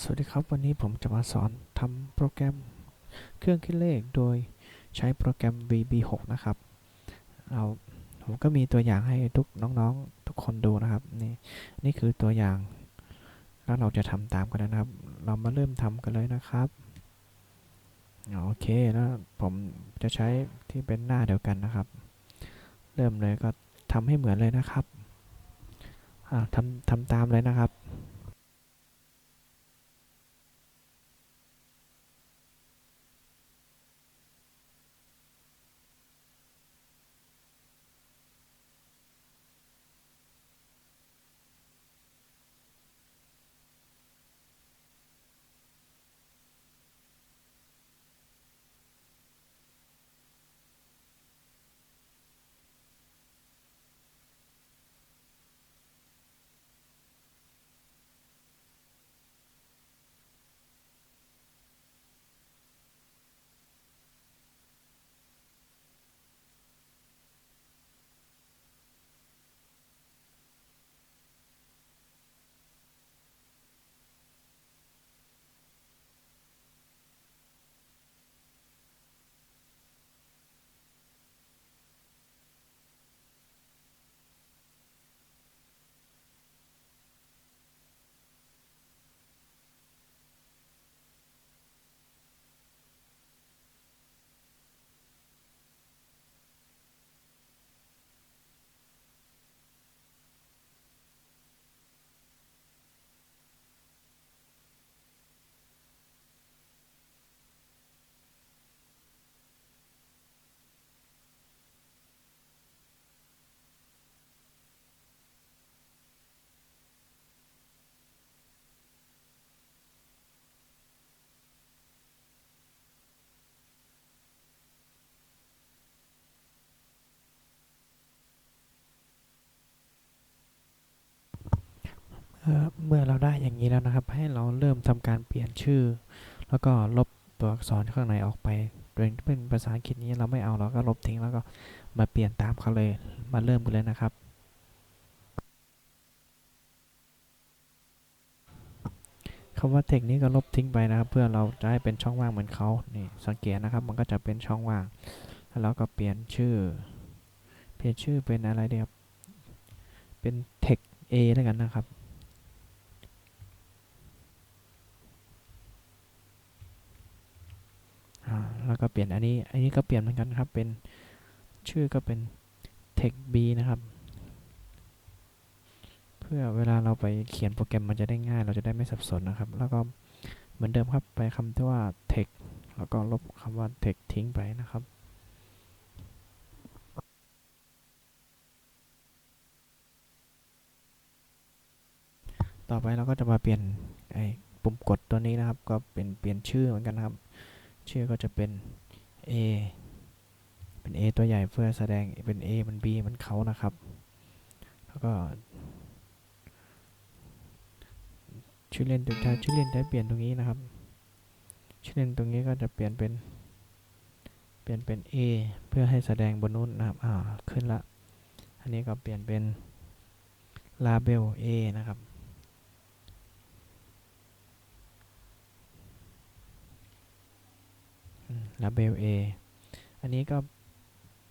สวัสดีครับ วันนี้ผมจะมาสอนทำโปรแกรมเครื่องคิดเลขโดยใช้โปรแกรม VB6 นะครับเราผมก็มีตัวอย่างให้ทุกน้องๆ ทุกคนดูนะครับ นี่นี่คือตัวอย่างแล้วเราจะทำตามกันนะครับ เรามาเริ่มทำกันเลยนะครับโอเคแล้วผมจะใช้ที่เป็นหน้าเดียวกันนะครับ เริ่มเลยก็ทำให้เหมือนเลยนะครับทำทำตามเลยนะครับ เมื่อเราได้อย่างนี้แล้วนะครับ ให้เราเริ่มทำการเปลี่ยนชื่อ แล้วก็ลบตัวอักษรข้างในออกไปโดยเป็นภาษาอังกฤษนี้เราไม่เอาเราก็ลบทิ้งแล้วก็มาเปลี่ยนตามเขาเลยมาเริ่มกันเลยนะครับคำว่าเทคนี้ก็ลบทิ้งไปนะครับ เพื่อเราจะให้เป็นช่องว่างเหมือนเขานี่สังเกตนะครับ มันก็จะเป็นช่องว่าง แล้วก็เปลี่ยนชื่อ เปลี่ยนชื่อเป็นอะไรดีครับเป็น text A แล้วกันนะครับ อ่า แล้วก็เปลี่ยนอันนี้ อันนี้ก็เปลี่ยนเหมือนกันครับ เป็นชื่อก็เป็น text b นะครับ เพื่อเวลาเราไปเขียนโปรแกรมมันจะได้ง่าย เราจะได้ไม่สับสนนะครับ แล้วก็เหมือนเดิมครับไปคำที่ว่า text แล้วก็ลบคำว่า text ทิ้งไปนะครับต่อไปเราก็จะมาเปลี่ยนไอ้ปุ่มกดตัวนี้นะครับ ก็เป็นเปลี่ยนชื่อเหมือนกันครับ ชื่อก็จะเป็น A เป็น A ตัวใหญ่เพื่อแสดงเป็น A มัน B มันเขานะครับ แล้วก็ ชื่อเล่นตัวถ้าชื่อเล่นได้เปลี่ยนตรงนี้นะครับ ชื่อเล่นตรงนี้ก็จะเปลี่ยนเป็น เปลี่ยนเป็น A เพื่อให้แสดงบนนู้นนะครับ อ่า ขึ้นละ อันนี้ก็เปลี่ยนเป็น label A นะครับ label A อันนี้ก็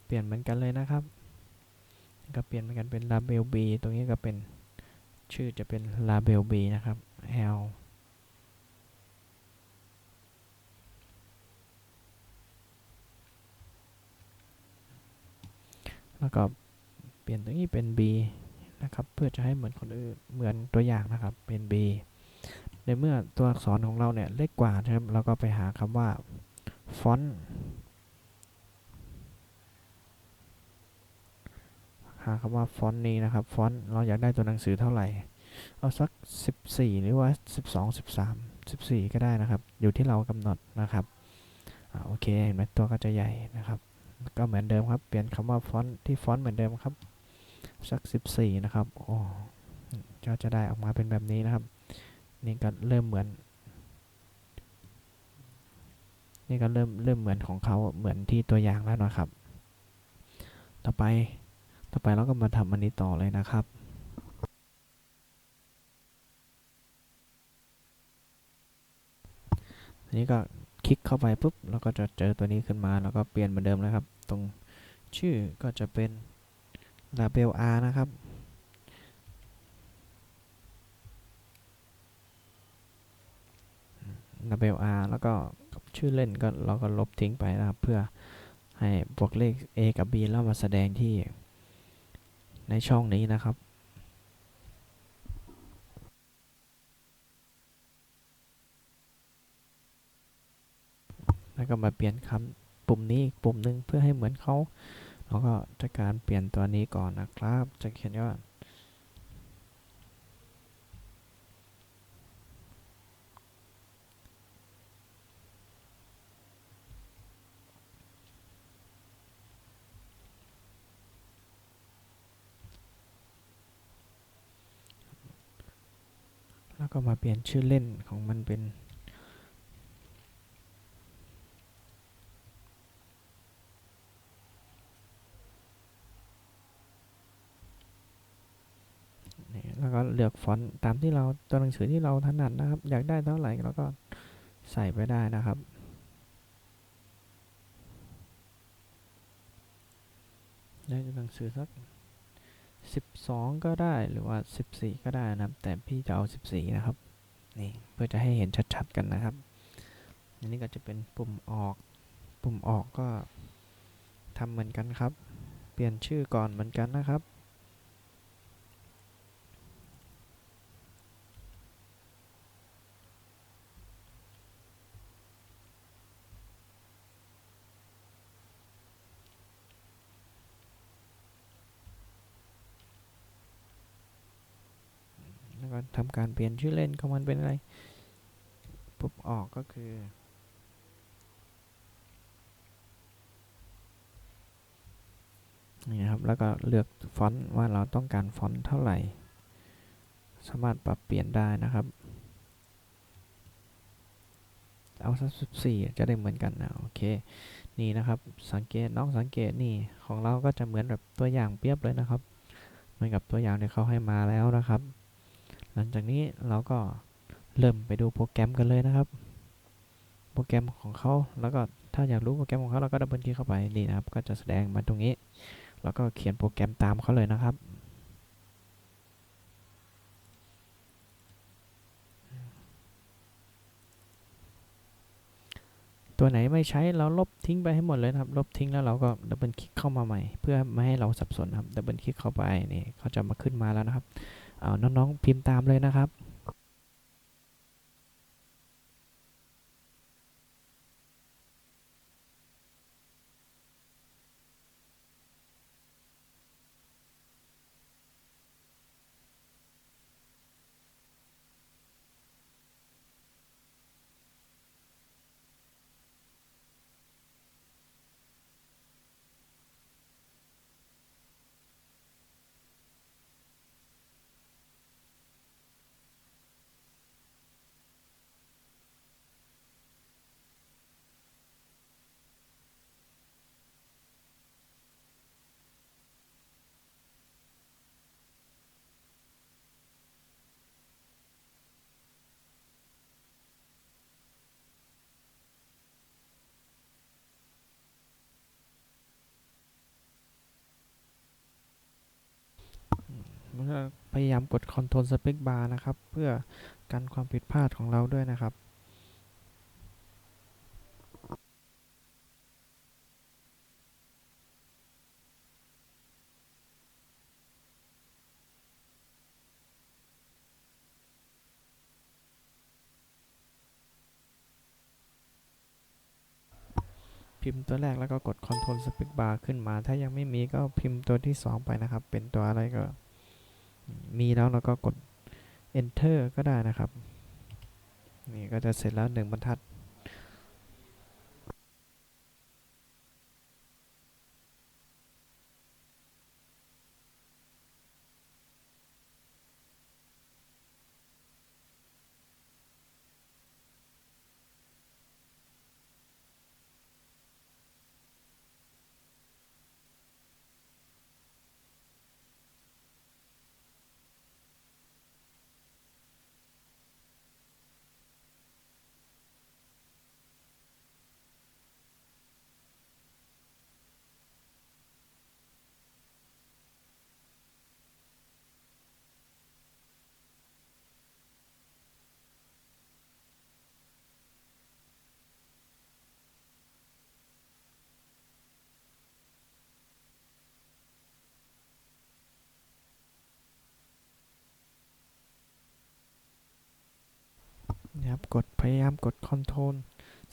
เปลี่ยนเหมือนกันเลยนะครับ ก็เปลี่ยนเหมือนกันเป็น label B ตรงนี้ก็เป็นชื่อจะเป็น label B นะครับ L แล้วก็เปลี่ยนตรงนี้เป็น B นะครับเพื่อจะให้เหมือนคนอื่นเหมือนตัวอย่างนะครับเป็น B ในเมื่อตัวอักษรของเราเนี่ยเล็กกว่านะครับเราก็ไปหาคำว่า ฟอนต์หาคำว่าฟอนต์นี้นะครับ ฟอนต์เราอยากได้ตัวหนังสือเท่าไหร่ เอาสัก 14 หรือว่า 12 13 14 ก็ได้นะครับ อยู่ที่เรากำหนดนะครับอโอเคเห็นไหมตัวก็จะใหญ่นะครับ ก็เหมือนเดิมครับ เปลี่ยนคำว่าฟอนต์ที่ฟอนต์เหมือนเดิมครับ สัก 14 นะครับ โอ้ก็จะได้ออกมาเป็นแบบนี้นะครับ นี่ก็เริ่มเหมือน นี่ก็เริ่มเริ่มเหมือนของเขาเหมือนที่ตัวอย่างแล้วนะครับ ต่อไปต่อไปเราก็มาทำอันนี้ต่อเลยนะครับอันนี้ก็คลิกเข้าไปปุ๊บเราก็จะเจอตัวนี้ขึ้นมา แล้วก็เปลี่ยนเหมือนเดิมเลยครับ ตรงชื่อก็จะเป็น label r นะครับ label r แล้วก็ ชื่อเล่นก็เราก็ลบทิ้งไปนะครับ เพื่อให้บวกเลข a กับ b แล้วมาแสดงที่ในช่องนี้นะครับแล้วก็มาเปลี่ยนคำปุ่มนี้อีกปุ่มหนึ่งเพื่อให้เหมือนเขาเราก็จะการเปลี่ยนตัวนี้ก่อนนะครับ จะเขียนว่า ก็มาเปลี่ยนชื่อเล่นของมันเป็นแล้วก็เลือกฟอนต์ตามที่เราตัวหนังสือที่เราถนัดนะครับ อยากได้เท่าไหร่เราก็ใส่ไปได้นะครับได้ตัวหนังสือสัก 12 ก็ได้หรือว่า 14 ก็ได้นะครับ แต่พี่จะเอา 14 นะครับ นี่เพื่อจะให้เห็นชัดๆกันนะครับอันนี้ก็จะเป็นปุ่มออก ปุ่มออกก็ทำเหมือนกันครับ เปลี่ยนชื่อก่อนเหมือนกันนะครับ ทำการเปลี่ยนชื่อเล่นของมันเป็นอะไร ปุ๊บออกก็คือนี่นะครับ แล้วก็เลือกฟอนต์ว่าเราต้องการฟอนต์เท่าไหร่ สามารถปรับเปลี่ยนได้นะครับ เอาสักสิบสี่จะได้เหมือนกันนะโอเค นี่นะครับ สังเกตน้องสังเกตนี่ของเราก็จะเหมือนแบบตัวอย่างเปรียบเลยนะครับ เหมือนกับตัวอย่างที่เขาให้มาแล้วนะครับ หลังจากนี้เราก็เริ่มไปดูโปรแกรมกันเลยนะครับ โปรแกรมของเขาแล้วก็ถ้าอยากรู้โปรแกรมของเขาเราก็ดับเบิลคลิกเข้าไปนี่นะครับ ก็จะแสดงมาตรงนี้ แล้วก็เขียนโปรแกรมตามเขาเลยนะครับตัวไหนไม่ใช้เราลบทิ้งไปให้หมดเลยนะครับ ลบทิ้งแล้วเราก็ดับเบิลคลิกเข้ามาใหม่ เพื่อไม่ให้เราสับสนนะครับดับเบิลคลิกเข้าไปนี่เขาจะมาขึ้นมาแล้วนะครับ เอาน้องๆพิมพ์ตามเลยนะครับ มันก็ พยายามกด Ctrl Space Bar นะครับ เพื่อกันความผิดพลาดของเราด้วยนะครับพิมพ์ตัวแรกแล้วก็กด Ctrl Space Bar ขึ้นมา ถ้ายังไม่มีก็พิมพ์ตัวที่ 2 ไปนะครับ เป็นตัวอะไรก็ มีแล้วเราก็กด Enter ก็ได้นะครับ นี่ก็จะเสร็จแล้วหนึ่งบรรทัด นะครับ กดพยายามกด Ctrl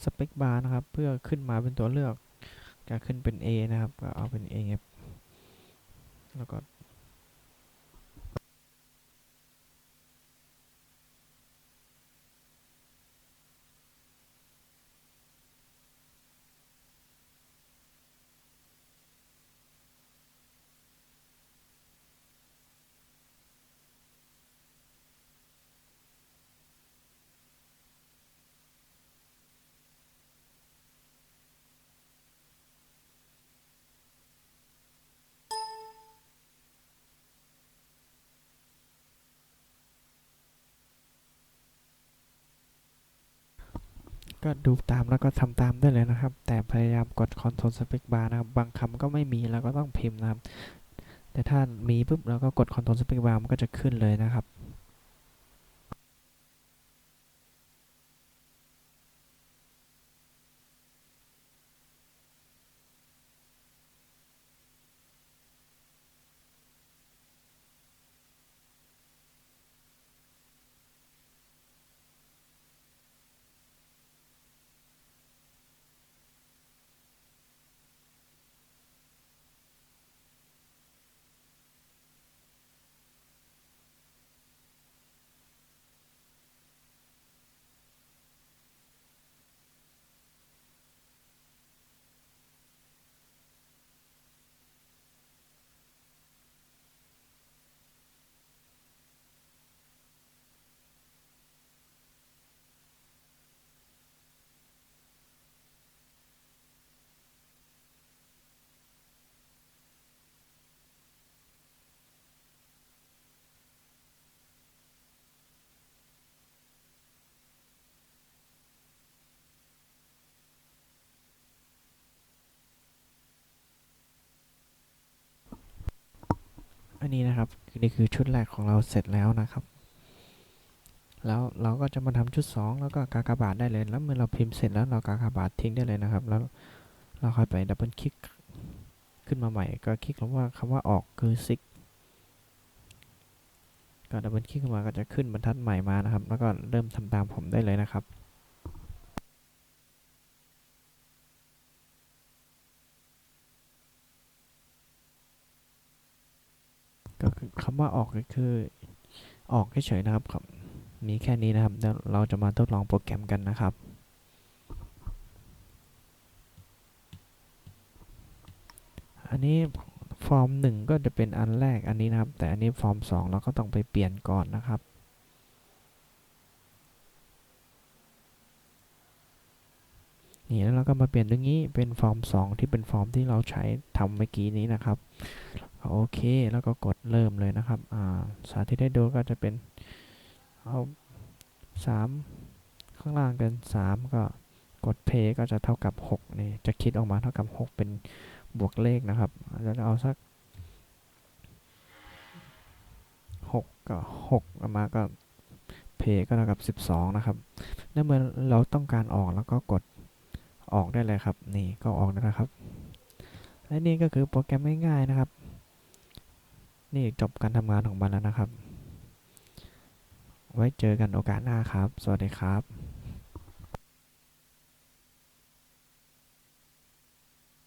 Space Bar นะครับ เพื่อขึ้นมาเป็นตัวเลือกจะขึ้นเป็น A นะครับ ก็เอาเป็น A ครับแล้วก็ ก็ดูตามแล้วก็ทำตามได้เลยนะครับ แต่พยายามกด Ctrl Space Bar นะครับ บางคำก็ไม่มีเราก็ต้องพิมพ์นะครับ แต่ถ้ามีปุ๊บเราก็กด Ctrl Space Bar มันก็จะขึ้นเลยนะครับ อันนี้นะครับนี่คือชุดแรกของเราเสร็จแล้วนะครับ แล้วเราก็จะมาทำชุด 2 แล้วก็กากบาทได้เลยแล้วเมื่อเราพิมพ์เสร็จแล้วเรากากบาททิ้งได้เลยนะครับ แล้วเราค่อยไปดับเบิลคลิกขึ้นมาใหม่ก็คลิกคำว่าคำว่าออกคือซิกก็ดับเบิลคลิกขึ้นมาก็จะขึ้นบรรทัดใหม่มานะครับ แล้วก็เริ่มทำตามผมได้เลยนะครับ ก็คือคำว่าออกก็คือออกเฉยๆนะครับครับ มีแค่นี้นะครับเดี๋ยวเราจะมาทดลองโปรแกรมกันนะครับอันนี้ฟอร์ม1ก็จะเป็นอันแรกอันนี้นะครับ แต่อันนี้ฟอร์ม2เราก็ต้องไปเปลี่ยนก่อนนะครับ นี่แล้วเราก็มาเปลี่ยนตรงนี้เป็นฟอร์ม 2 ที่เป็นฟอร์มที่เราใช้ทำเมื่อกี้นี้นะครับ โอเค แล้วก็กดเริ่มเลยนะครับสาธิตให้ดูก็จะเป็นเอาสามข้างล่างเป็นสามก็กด play ก็จะเท่ากับหกนี่จะคิดออกมาเท่ากับหกเป็นบวกเลขนะครับแล้วเอาสักหกก็หกออกมาก็ play ก็เท่ากับสิบสองนะครับแล้วเมื่อเราต้องการออกแล้วก็กดออกได้เลยครับ นี่ก็ออกนะครับ และนี่ก็คือโปรแกรมง่ายๆนะครับ นี่จบการทำงานของมันแล้วนะครับ ไว้เจอกันโอกาสหน้าครับ สวัสดีครับ